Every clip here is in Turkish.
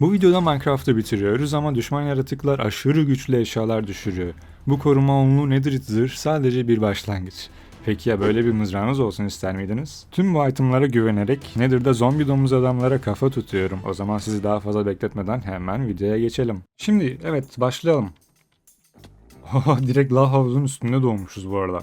Bu videoda Minecraft'ı bitiriyoruz ama düşman yaratıklar aşırı güçlü eşyalar düşürüyor. Bu koruma onluğu Netherite zırh sadece bir başlangıç. Peki ya böyle bir mızrağınız olsun ister miydiniz? Tüm bu itemlara güvenerek Nether'da zombi domuz adamlara kafa tutuyorum. O zaman sizi daha fazla bekletmeden hemen videoya geçelim. Şimdi evet başlayalım. Direkt lav havuzun üstünde doğmuşuz bu arada.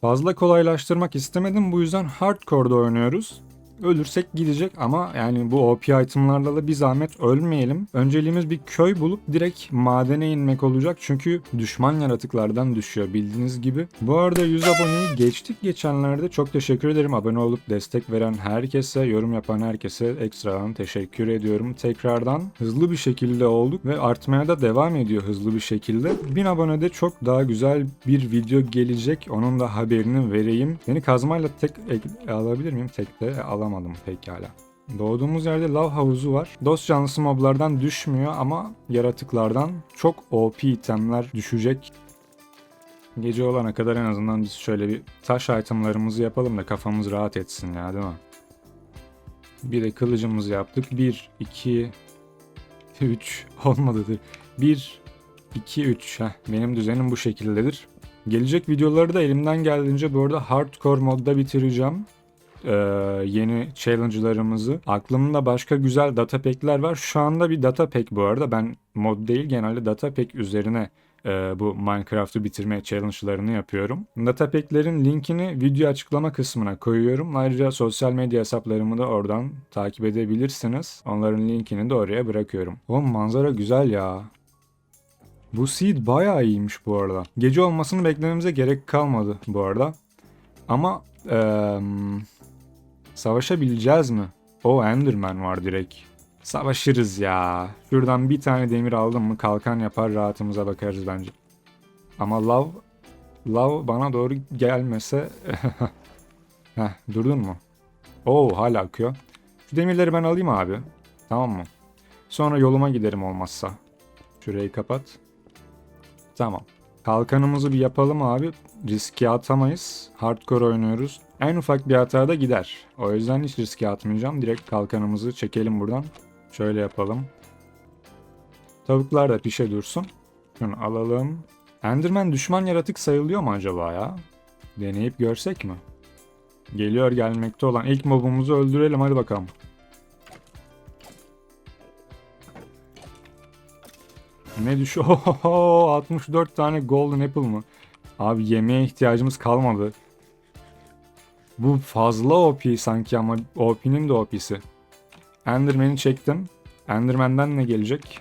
Fazla kolaylaştırmak istemedim bu yüzden hardcore'da oynuyoruz. Ölürsek gidecek ama yani bu OP itemlarla da bir zahmet ölmeyelim. Önceliğimiz bir köy bulup direkt madene inmek olacak çünkü düşman yaratıklardan düşüyor bildiğiniz gibi. Bu arada 100 aboneyi geçtik geçenlerde. Çok teşekkür ederim abone olup destek veren herkese, yorum yapan herkese ekstradan teşekkür ediyorum. Tekrardan hızlı bir şekilde olduk ve artmaya da devam ediyor hızlı bir şekilde. 1000 abonede çok daha güzel bir video gelecek. Onun da haberini vereyim. Beni kazmayla tek ek- alabilir miyim? Tek de alamadım pekala. Doğduğumuz yerde lav havuzu var. Dost canlısı moblardan düşmüyor ama yaratıklardan çok OP itemler düşecek. Gece olana kadar en azından biz şöyle bir taş itemlarımızı yapalım da kafamız rahat etsin ya değil mi? Bir de kılıcımızı yaptık. 1, 2, 3 olmadı. 1, 2, 3. Heh, benim düzenim bu şekildedir. Gelecek videoları da elimden geldiğince bu arada hardcore modda bitireceğim. Ee, yeni challenge'larımızı. Aklımda başka güzel data pack'ler var. Şu anda bir data pack bu arada. Ben mod değil genelde data pack üzerine e, bu Minecraft'ı bitirme challenge'larını yapıyorum. Data pack'lerin linkini video açıklama kısmına koyuyorum. Ayrıca sosyal medya hesaplarımı da oradan takip edebilirsiniz. Onların linkini de oraya bırakıyorum. Oğlum manzara güzel ya. Bu seed bayağı iyiymiş bu arada. Gece olmasını beklememize gerek kalmadı bu arada. Ama eee, savaşabileceğiz mi? O Enderman var direkt. Savaşırız ya. Şuradan bir tane demir aldım mı kalkan yapar rahatımıza bakarız bence. Ama lav lav bana doğru gelmese Heh, durdun mu? Oo hala akıyor. Şu demirleri ben alayım abi. Tamam mı? Sonra yoluma giderim olmazsa. Şurayı kapat. Tamam. Kalkanımızı bir yapalım abi. Riske atamayız. Hardcore oynuyoruz. En ufak bir hatada gider. O yüzden hiç riske atmayacağım. Direkt kalkanımızı çekelim buradan. Şöyle yapalım. Tavuklar da pişe dursun. Şunu alalım. Enderman düşman yaratık sayılıyor mu acaba ya? Deneyip görsek mi? Geliyor gelmekte olan ilk mobumuzu öldürelim hadi bakalım. Ne düşüyor? Ohoho, 64 tane golden apple mı? Abi yemeğe ihtiyacımız kalmadı. Bu fazla OP sanki ama OP'nin de OP'si. Enderman'i çektim. Enderman'den ne gelecek?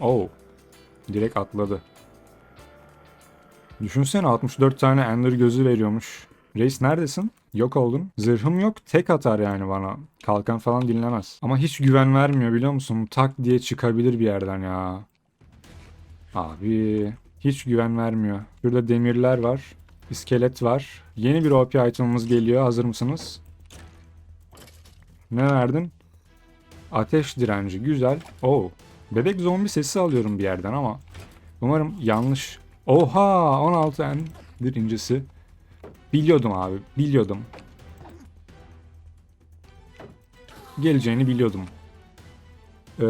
Oh. Direkt atladı. Düşünsene 64 tane Ender gözü veriyormuş. Reis neredesin? Yok oldun. Zırhım yok. Tek atar yani bana. Kalkan falan dinlemez. Ama hiç güven vermiyor biliyor musun? Tak diye çıkabilir bir yerden ya. Abi hiç güven vermiyor. Burada demirler var. İskelet var. Yeni bir OP item'ımız geliyor. Hazır mısınız? Ne verdin? Ateş direnci. Güzel. Oo. Bebek zombi sesi alıyorum bir yerden ama umarım yanlış. Oha 16 endir incisi. Biliyordum abi. Biliyordum. Geleceğini biliyordum. Ee,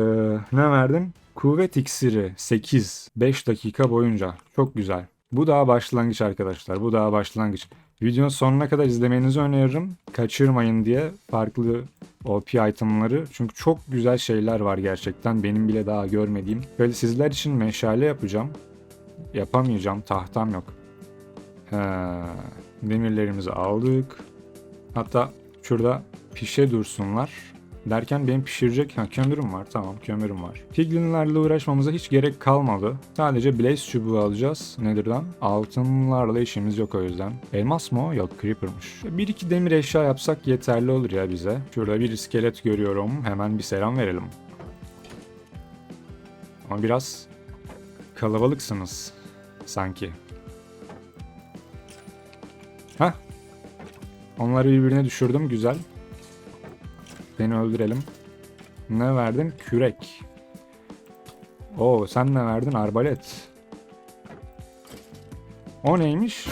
ne verdin? Kuvvet iksiri 8. 5 dakika boyunca. Çok güzel. Bu daha başlangıç arkadaşlar. Bu daha başlangıç. Videonun sonuna kadar izlemenizi öneririm. Kaçırmayın diye farklı OP itemları. Çünkü çok güzel şeyler var gerçekten. Benim bile daha görmediğim. Böyle sizler için meşale yapacağım. Yapamayacağım. Tahtam yok. He, demirlerimizi aldık. Hatta şurada pişe dursunlar. Derken benim pişirecek ha, kömürüm var. Tamam kömürüm var. Piglinlerle uğraşmamıza hiç gerek kalmadı. Sadece blaze çubuğu alacağız. Nether'dan. Altınlarla işimiz yok o yüzden. Elmas mı o? Yok creeper'mış. Bir iki demir eşya yapsak yeterli olur ya bize. Şurada bir iskelet görüyorum. Hemen bir selam verelim. Ama biraz kalabalıksınız sanki. Hah. Onları birbirine düşürdüm. Güzel. Seni öldürelim. Ne verdin? Kürek. Oo sen ne verdin? Arbalet. O neymiş?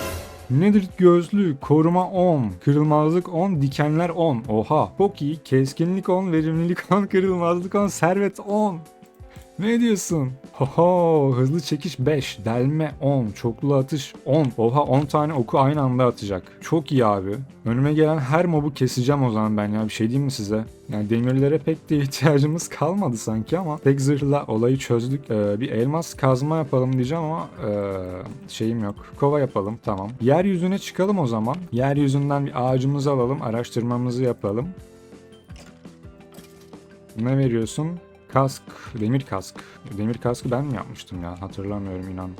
Netherite gözlü, koruma 10, kırılmazlık 10, dikenler 10. Oha çok iyi. Keskinlik 10, verimlilik 10, kırılmazlık 10, servet 10. Ne diyorsun? Oho hızlı çekiş 5, delme 10, çoklu atış 10. Oha 10 tane oku aynı anda atacak. Çok iyi abi. Önüme gelen her mobu keseceğim o zaman ben ya bir şey diyeyim mi size? Yani demirlere pek de ihtiyacımız kalmadı sanki ama tek zırhla olayı çözdük. Ee, bir elmas kazma yapalım diyeceğim ama ee, şeyim yok. Kova yapalım tamam. Yeryüzüne çıkalım o zaman. Yeryüzünden bir ağacımızı alalım, araştırmamızı yapalım. Ne veriyorsun? Kask, demir kask. Demir kaskı ben mi yapmıştım ya? Hatırlamıyorum inan.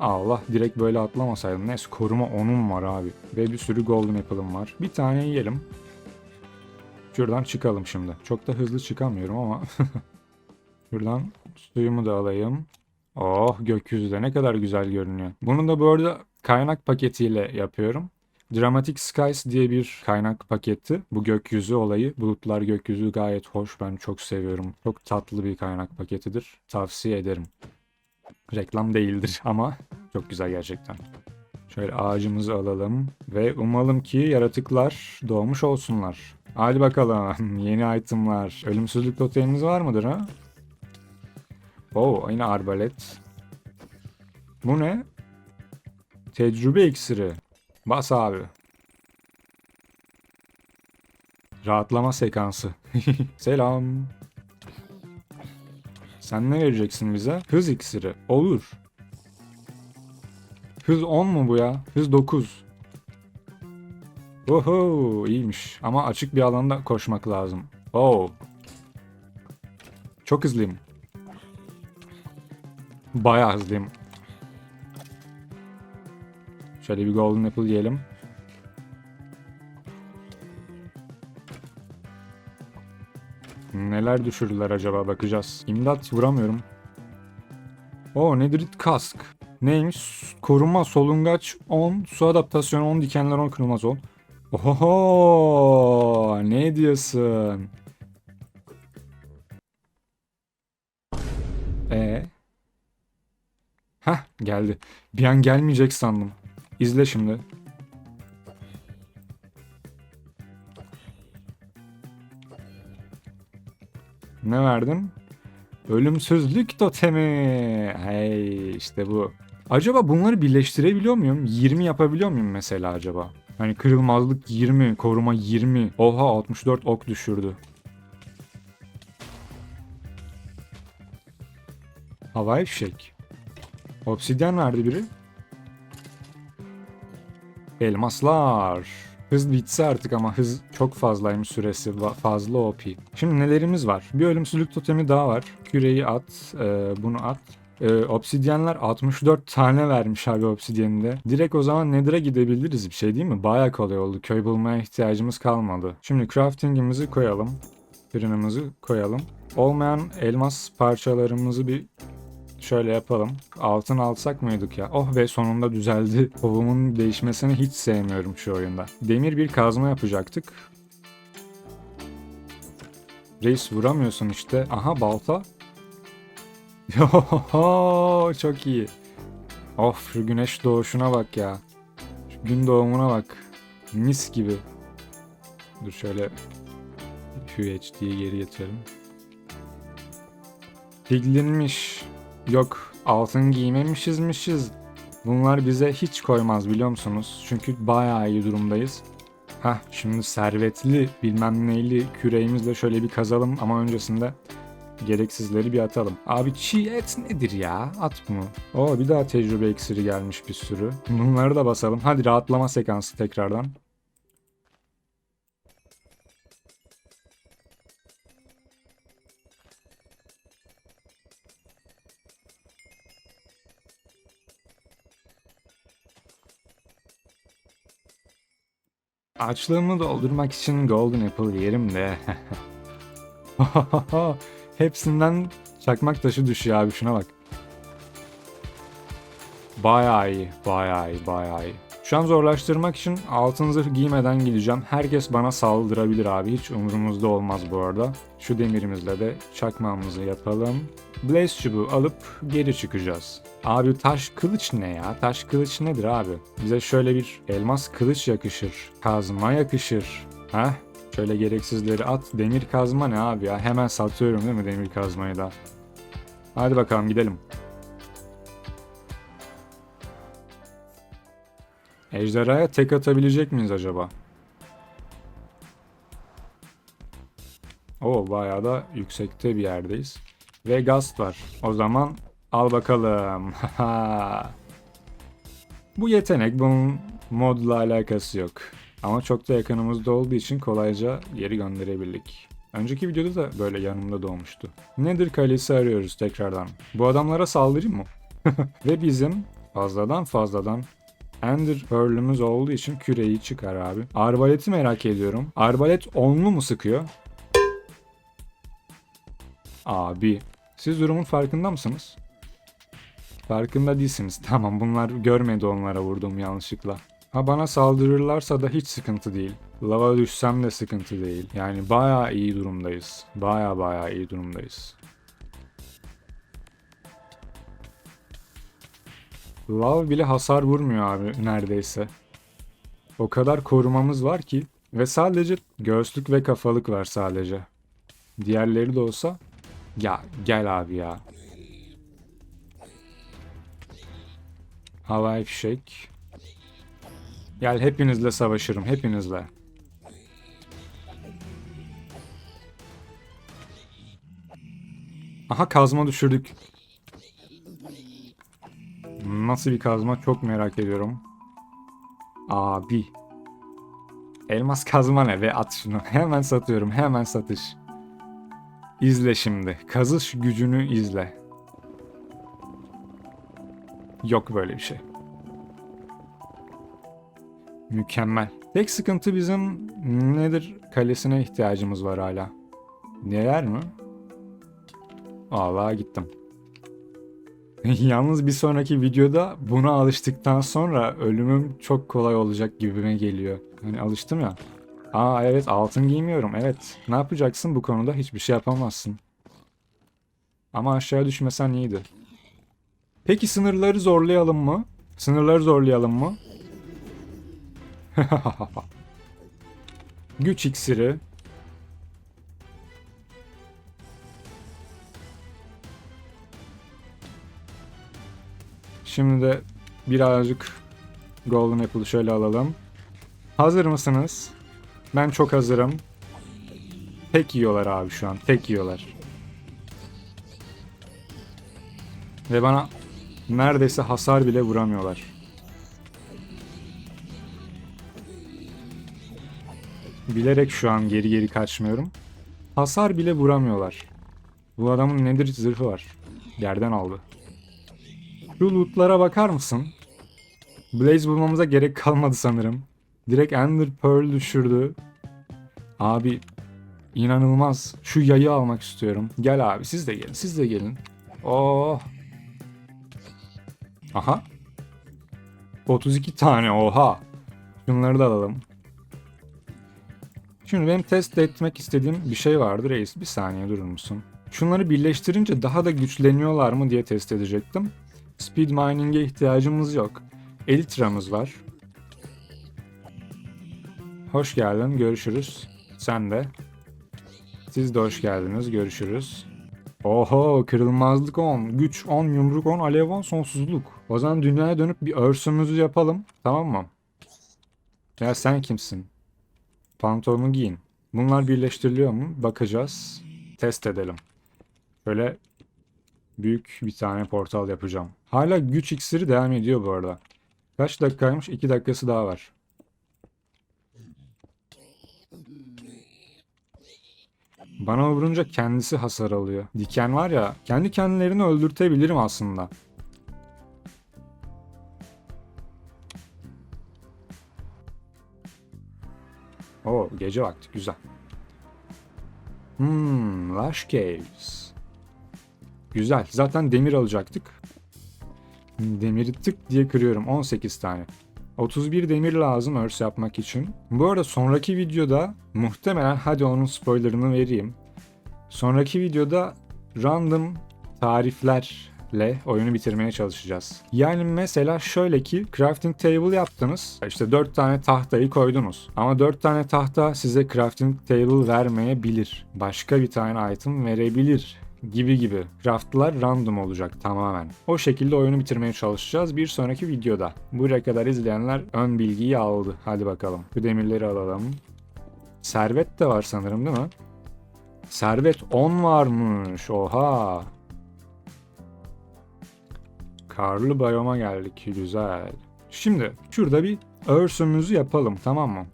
Allah direkt böyle atlamasaydım. Neyse koruma onun var abi. Ve bir sürü golden apple'ım var. Bir tane yiyelim. Şuradan çıkalım şimdi. Çok da hızlı çıkamıyorum ama. Şuradan suyumu da alayım. Oh gökyüzü de ne kadar güzel görünüyor. Bunu da bu arada kaynak paketiyle yapıyorum. Dramatic Skies diye bir kaynak paketi. Bu gökyüzü olayı. Bulutlar gökyüzü gayet hoş. Ben çok seviyorum. Çok tatlı bir kaynak paketidir. Tavsiye ederim. Reklam değildir ama çok güzel gerçekten. Şöyle ağacımızı alalım ve umalım ki yaratıklar doğmuş olsunlar. Hadi bakalım yeni itemlar. Ölümsüzlük totemimiz var mıdır ha? Oo yine arbalet. Bu ne? Tecrübe iksiri. Bas abi. Rahatlama sekansı. Selam. Sen ne vereceksin bize? Hız iksiri. Olur. Hız 10 mu bu ya? Hız 9. Oho iyiymiş. Ama açık bir alanda koşmak lazım. Oo. Çok hızlıyım. Bayağı hızlıyım. Şöyle bir golden apple yiyelim. Neler düşürdüler acaba bakacağız. İmdat vuramıyorum. O Netherite kask. Neymiş? Koruma solungaç 10, su adaptasyonu 10, dikenler 10, kırılmaz 10. Oho ne diyorsun? E Heh geldi. Bir an gelmeyecek sandım. İzle şimdi. Ne verdin? Ölümsüzlük totemi. Hey işte bu. Acaba bunları birleştirebiliyor muyum? 20 yapabiliyor muyum mesela acaba? Hani kırılmazlık 20, koruma 20. Oha 64 ok düşürdü. Havai fişek. Obsidyen verdi biri. Elmaslar. Hız bitse artık ama hız çok fazlaymış süresi. Fazla OP. Şimdi nelerimiz var? Bir ölümsüzlük totemi daha var. Küreyi at. e, bunu at. E, obsidyenler 64 tane vermiş abi obsidyeninde. Direkt o zaman Nether'a gidebiliriz bir şey değil mi? Baya kolay oldu. Köy bulmaya ihtiyacımız kalmadı. Şimdi craftingimizi koyalım. Fırınımızı koyalım. Olmayan elmas parçalarımızı bir Şöyle yapalım. Altın alsak mıydık ya? Oh ve sonunda düzeldi. Kovumun değişmesini hiç sevmiyorum şu oyunda. Demir bir kazma yapacaktık. Reis vuramıyorsun işte. Aha balta. Yohoho çok iyi. Of şu güneş doğuşuna bak ya. Şu gün doğumuna bak. Mis gibi. Dur şöyle QHD'yi geri getirelim. Piglinmiş. Yok altın giymemişizmişiz. Bunlar bize hiç koymaz biliyor musunuz? Çünkü bayağı iyi durumdayız. Hah şimdi servetli bilmem neyli küreğimizle şöyle bir kazalım ama öncesinde gereksizleri bir atalım. Abi çiğ et nedir ya? At bunu. Oo bir daha tecrübe iksiri gelmiş bir sürü. Bunları da basalım. Hadi rahatlama sekansı tekrardan. Açlığımı doldurmak için Golden Apple yerim de. Hepsinden çakmak taşı düşüyor abi şuna bak. Bayağı iyi, bayağı iyi, bayağı iyi. Şu an zorlaştırmak için altın zırh giymeden gideceğim. Herkes bana saldırabilir abi. Hiç umurumuzda olmaz bu arada. Şu demirimizle de çakmağımızı yapalım. Blaze çubuğu alıp geri çıkacağız. Abi taş kılıç ne ya? Taş kılıç nedir abi? Bize şöyle bir elmas kılıç yakışır. Kazma yakışır. Heh. Şöyle gereksizleri at. Demir kazma ne abi ya? Hemen satıyorum değil mi demir kazmayı da? Hadi bakalım gidelim. Ejderhaya tek atabilecek miyiz acaba? Oo bayağı da yüksekte bir yerdeyiz. Ve gast var. O zaman al bakalım. Bu yetenek bunun modla alakası yok. Ama çok da yakınımızda olduğu için kolayca geri gönderebildik. Önceki videoda da böyle yanımda doğmuştu. Nedir kalesi arıyoruz tekrardan. Bu adamlara saldırayım mı? Ve bizim fazladan fazladan Ender Pearl'ümüz olduğu için küreyi çıkar abi. Arbaleti merak ediyorum. Arbalet onlu mu sıkıyor? Abi. Siz durumun farkında mısınız? Farkında değilsiniz. Tamam bunlar görmedi onlara vurdum yanlışlıkla. Ha bana saldırırlarsa da hiç sıkıntı değil. Lava düşsem de sıkıntı değil. Yani bayağı iyi durumdayız. Bayağı bayağı iyi durumdayız. Lav bile hasar vurmuyor abi neredeyse. O kadar korumamız var ki ve sadece göğüslük ve kafalık var sadece. Diğerleri de olsa ya gel abi ya. Havai fişek. Gel hepinizle savaşırım hepinizle. Aha kazma düşürdük. Nasıl bir kazma çok merak ediyorum. Abi. Elmas kazma ne ve at şunu. Hemen satıyorum hemen satış. İzle şimdi. Kazış gücünü izle. Yok böyle bir şey. Mükemmel. Tek sıkıntı bizim nedir kalesine ihtiyacımız var hala. Neler mi? Allah gittim. Yalnız bir sonraki videoda buna alıştıktan sonra ölümüm çok kolay olacak gibime geliyor. Hani alıştım ya. Aa evet altın giymiyorum. Evet. Ne yapacaksın bu konuda? Hiçbir şey yapamazsın. Ama aşağı düşmesen iyiydi. Peki sınırları zorlayalım mı? Sınırları zorlayalım mı? Güç iksiri. Şimdi de birazcık Golden Apple'ı şöyle alalım. Hazır mısınız? Ben çok hazırım. Tek yiyorlar abi şu an. Tek yiyorlar. Ve bana neredeyse hasar bile vuramıyorlar. Bilerek şu an geri geri kaçmıyorum. Hasar bile vuramıyorlar. Bu adamın nedir zırhı var. Yerden aldı. Şu lootlara bakar mısın? Blaze bulmamıza gerek kalmadı sanırım. Direkt Ender Pearl düşürdü. Abi inanılmaz. Şu yayı almak istiyorum. Gel abi siz de gelin. Siz de gelin. Oh. Aha. 32 tane oha. Şunları da alalım. Şimdi benim test etmek istediğim bir şey vardı reis. Bir saniye durur musun? Şunları birleştirince daha da güçleniyorlar mı diye test edecektim. Speed mining'e ihtiyacımız yok. Elytra'mız var. Hoş geldin, görüşürüz. Sen de. Siz de hoş geldiniz, görüşürüz. Oho, kırılmazlık 10, güç 10, yumruk 10, alev 10, sonsuzluk. O zaman dünyaya dönüp bir örsümüzü yapalım, tamam mı? Ya sen kimsin? Pantolonu giyin. Bunlar birleştiriliyor mu? Bakacağız. Test edelim. Böyle büyük bir tane portal yapacağım. Hala güç iksiri devam ediyor bu arada. Kaç dakikaymış? 2 dakikası daha var. Bana vurunca kendisi hasar alıyor. Diken var ya, kendi kendilerini öldürtebilirim aslında. O gece vakti güzel. Hmm, Lush Caves. Güzel. Zaten demir alacaktık. Demiri tık diye kırıyorum. 18 tane. 31 demir lazım örs yapmak için. Bu arada sonraki videoda muhtemelen hadi onun spoilerını vereyim. Sonraki videoda random tariflerle oyunu bitirmeye çalışacağız. Yani mesela şöyle ki crafting table yaptınız. İşte 4 tane tahtayı koydunuz. Ama 4 tane tahta size crafting table vermeyebilir. Başka bir tane item verebilir gibi gibi. Craftlar random olacak tamamen. O şekilde oyunu bitirmeye çalışacağız bir sonraki videoda. Buraya kadar izleyenler ön bilgiyi aldı. Hadi bakalım. Bu demirleri alalım. Servet de var sanırım değil mi? Servet 10 varmış. Oha. Karlı bayoma geldik. Güzel. Şimdi şurada bir örsümüzü yapalım tamam mı?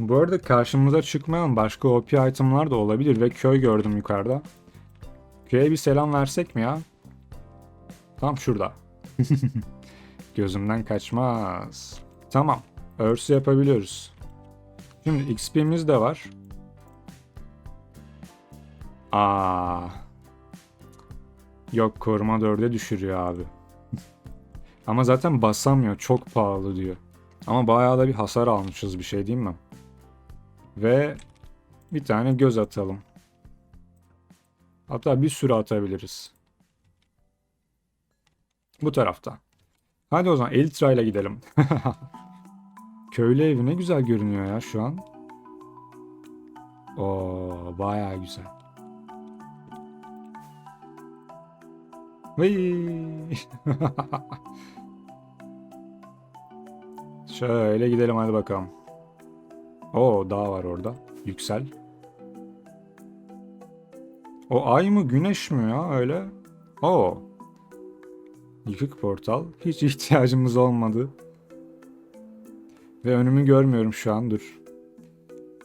Bu arada karşımıza çıkmayan başka OP itemlar da olabilir ve köy gördüm yukarıda. Köye bir selam versek mi ya? Tam şurada. Gözümden kaçmaz. Tamam. Örsü yapabiliyoruz. Şimdi XP'miz de var. Aa. Yok koruma 4'e düşürüyor abi. Ama zaten basamıyor. Çok pahalı diyor. Ama bayağı da bir hasar almışız bir şey değil mi? Ve bir tane göz atalım. Hatta bir sürü atabiliriz. Bu tarafta. Hadi o zaman Elitra ile gidelim. Köylü evi ne güzel görünüyor ya şu an. Oo bayağı güzel. Şöyle gidelim hadi bakalım. Oo dağ var orada. Yüksel. O ay mı güneş mi ya öyle? Oo. Yıkık portal. Hiç ihtiyacımız olmadı. Ve önümü görmüyorum şu an dur.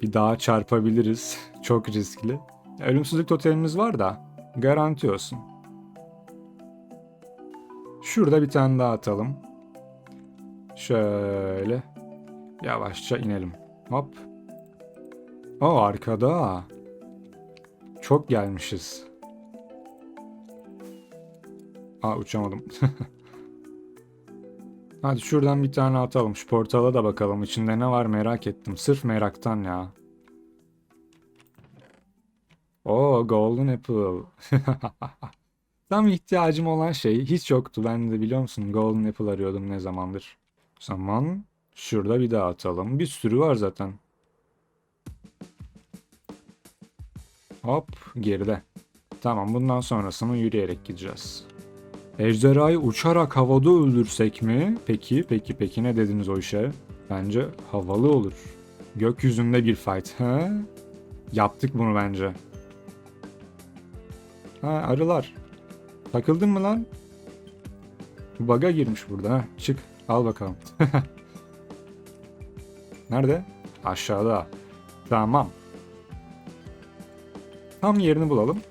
Bir dağa çarpabiliriz. Çok riskli. Ölümsüzlük totemimiz var da garanti olsun. Şurada bir tane daha atalım. Şöyle. Yavaşça inelim. Hop. O arkada. Çok gelmişiz. Aa uçamadım. Hadi şuradan bir tane atalım. Şu portala da bakalım. İçinde ne var merak ettim. Sırf meraktan ya. Oo Golden Apple. Tam ihtiyacım olan şey hiç yoktu. Ben de biliyor musun Golden Apple arıyordum ne zamandır. Zaman şurada bir daha atalım. Bir sürü var zaten. Hop geride. Tamam bundan sonrasını yürüyerek gideceğiz. Ejderhayı uçarak havada öldürsek mi? Peki peki peki ne dediniz o işe? Bence havalı olur. Gökyüzünde bir fight. Ha? Yaptık bunu bence. Ha arılar. Takıldın mı lan? Baga girmiş burada ha. Çık al bakalım. Nerede? Aşağıda. Tamam. Tam yerini bulalım.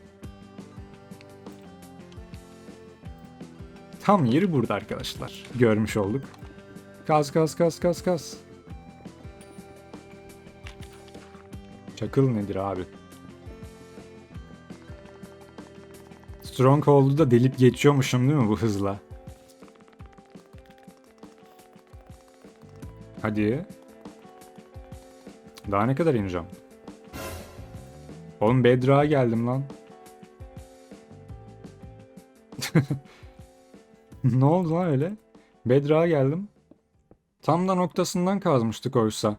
Tam yeri burada arkadaşlar. Görmüş olduk. Kaz kaz kaz kaz kaz. Çakıl nedir abi? Stronghold'u da delip geçiyormuşum değil mi bu hızla? Hadi. Daha ne kadar ineceğim? Oğlum Bedra'ya geldim lan. ne oldu lan öyle? Bedra'ya geldim. Tam da noktasından kazmıştık oysa.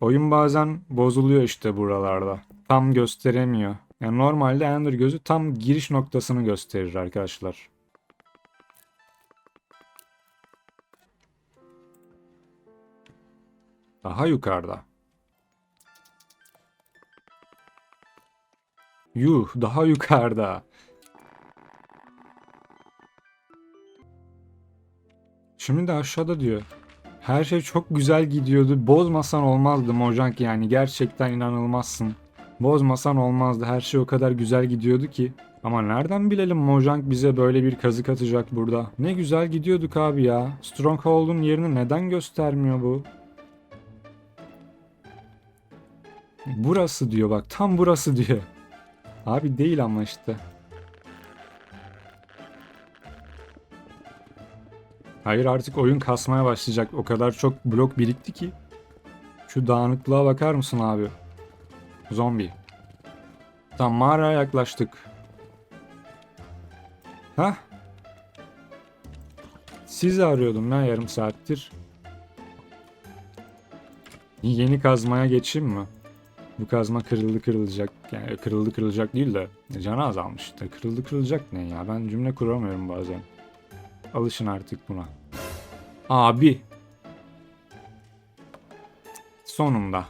Oyun bazen bozuluyor işte buralarda. Tam gösteremiyor. Yani normalde Ender gözü tam giriş noktasını gösterir arkadaşlar. Daha yukarıda. Yuh daha yukarıda. Şimdi de aşağıda diyor. Her şey çok güzel gidiyordu. Bozmasan olmazdı Mojang yani. Gerçekten inanılmazsın. Bozmasan olmazdı. Her şey o kadar güzel gidiyordu ki. Ama nereden bilelim Mojang bize böyle bir kazık atacak burada. Ne güzel gidiyorduk abi ya. Stronghold'un yerini neden göstermiyor bu? Burası diyor bak. Tam burası diyor. Abi değil ama işte. Hayır artık oyun kasmaya başlayacak. O kadar çok blok birikti ki. Şu dağınıklığa bakar mısın abi? Zombi. Tam mağaraya yaklaştık. Hah. Sizi arıyordum ya yarım saattir. Yeni kazmaya geçeyim mi? Bu kazma kırıldı kırılacak. Yani kırıldı kırılacak değil de canı azalmış. Da kırıldı kırılacak ne ya? Ben cümle kuramıyorum bazen. Alışın artık buna. Abi. Sonunda.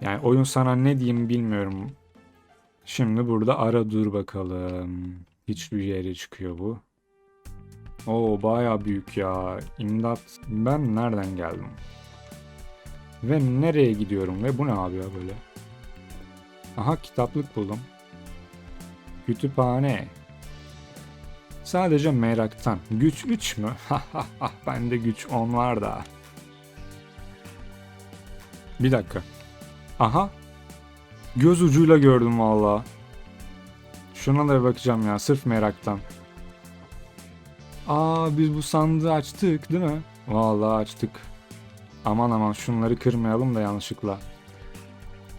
Yani oyun sana ne diyeyim bilmiyorum. Şimdi burada ara dur bakalım. Hiçbir yere çıkıyor bu. Oo baya büyük ya. İmdat. Ben nereden geldim? Ve nereye gidiyorum? Ve bu ne abi ya böyle? Aha kitaplık buldum. Kütüphane. Sadece meraktan. Güç 3 mü? Bende güç 10 var da. Bir dakika. Aha. Göz ucuyla gördüm valla. Şuna da bakacağım ya sırf meraktan. Aa biz bu sandığı açtık değil mi? Vallahi açtık. Aman aman şunları kırmayalım da yanlışlıkla.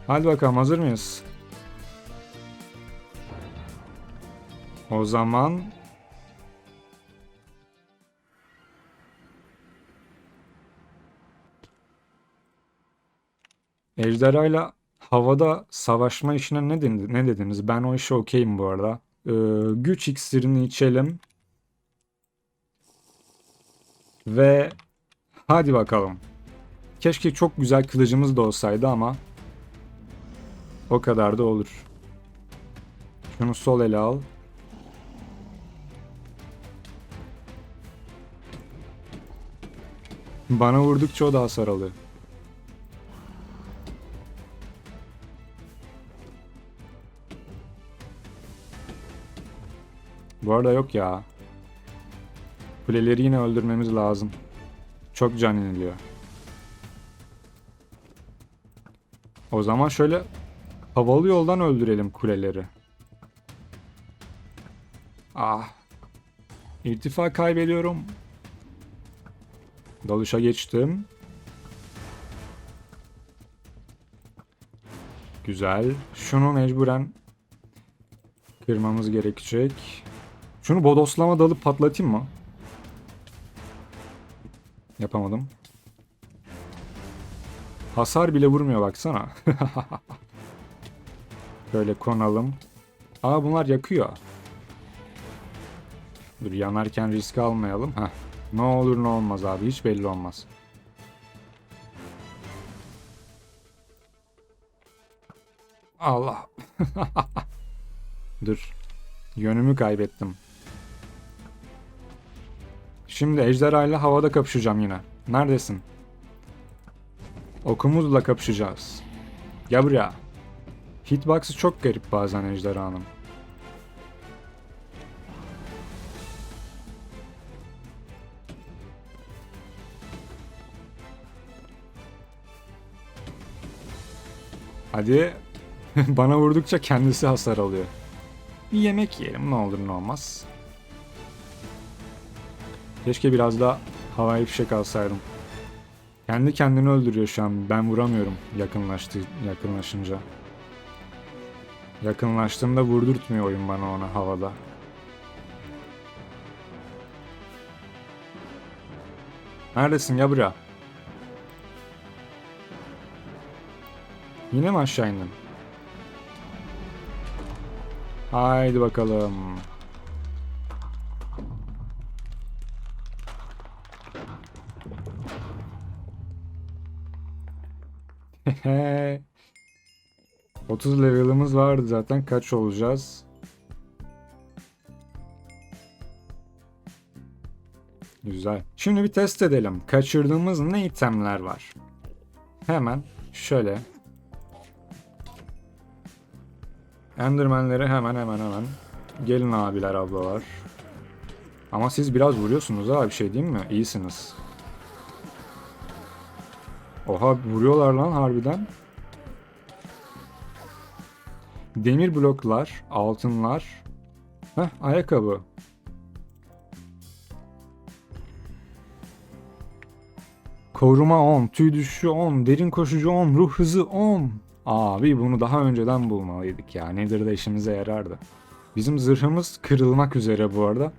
Hadi bakalım hazır mıyız? O zaman Ejderhayla havada savaşma işine ne, dedi, ne dediniz? Ben o işe okeyim bu arada. Ee, güç iksirini içelim. Ve hadi bakalım. Keşke çok güzel kılıcımız da olsaydı ama o kadar da olur. Şunu sol ele al. Bana vurdukça o da hasar. Bu arada yok ya. Kuleleri yine öldürmemiz lazım. Çok can iniliyor. O zaman şöyle havalı yoldan öldürelim kuleleri. Ah. İrtifa kaybediyorum. Dalışa geçtim. Güzel. Şunu mecburen kırmamız gerekecek. Şunu bodoslama dalıp patlatayım mı? Yapamadım. Hasar bile vurmuyor baksana. Böyle konalım. Aa bunlar yakıyor. Dur yanarken risk almayalım. Heh. Ne olur ne olmaz abi hiç belli olmaz. Allah. Dur. Yönümü kaybettim. Şimdi ejderha ile havada kapışacağım yine. Neredesin? Okumuzla kapışacağız. Gel buraya. Hitbox'ı çok garip bazen ejderhanın. Hadi. Bana vurdukça kendisi hasar alıyor. Bir yemek yiyelim ne olur ne olmaz. Keşke biraz daha havai fişek alsaydım. Kendi kendini öldürüyor şu an. Ben vuramıyorum yakınlaştı yakınlaşınca. Yakınlaştığımda vurdurtmuyor oyun bana ona havada. Neredesin ya buraya? Yine mi aşağı indin? Haydi bakalım. 30 level'ımız vardı zaten. Kaç olacağız? Güzel. Şimdi bir test edelim. Kaçırdığımız ne itemler var? Hemen şöyle. Enderman'leri hemen hemen hemen. Gelin abiler ablalar. Ama siz biraz vuruyorsunuz ha bir şey değil mi? İyisiniz. Oha vuruyorlar lan harbiden. Demir bloklar, altınlar. Heh ayakkabı. Koruma 10, tüy düşüşü 10, derin koşucu 10, ruh hızı 10. Abi bunu daha önceden bulmalıydık ya. Nedir de işimize yarardı. Bizim zırhımız kırılmak üzere bu arada.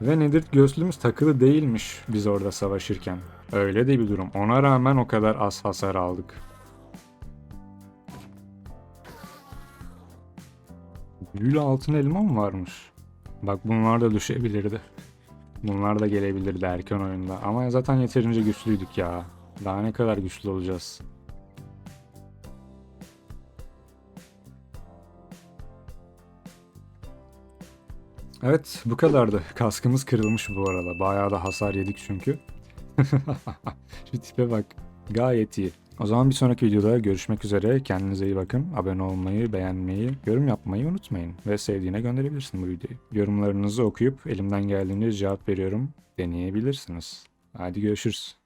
Ve Nedir göğsümüz takılı değilmiş biz orada savaşırken. Öyle de bir durum. Ona rağmen o kadar az hasar aldık. Gül altın elma mı varmış? Bak bunlar da düşebilirdi. Bunlar da gelebilirdi erken oyunda. Ama zaten yeterince güçlüydük ya. Daha ne kadar güçlü olacağız? Evet bu kadardı. Kaskımız kırılmış bu arada. Bayağı da hasar yedik çünkü. Şu tipe bak. Gayet iyi. O zaman bir sonraki videoda görüşmek üzere. Kendinize iyi bakın. Abone olmayı, beğenmeyi, yorum yapmayı unutmayın. Ve sevdiğine gönderebilirsin bu videoyu. Yorumlarınızı okuyup elimden geldiğince cevap veriyorum. Deneyebilirsiniz. Hadi görüşürüz.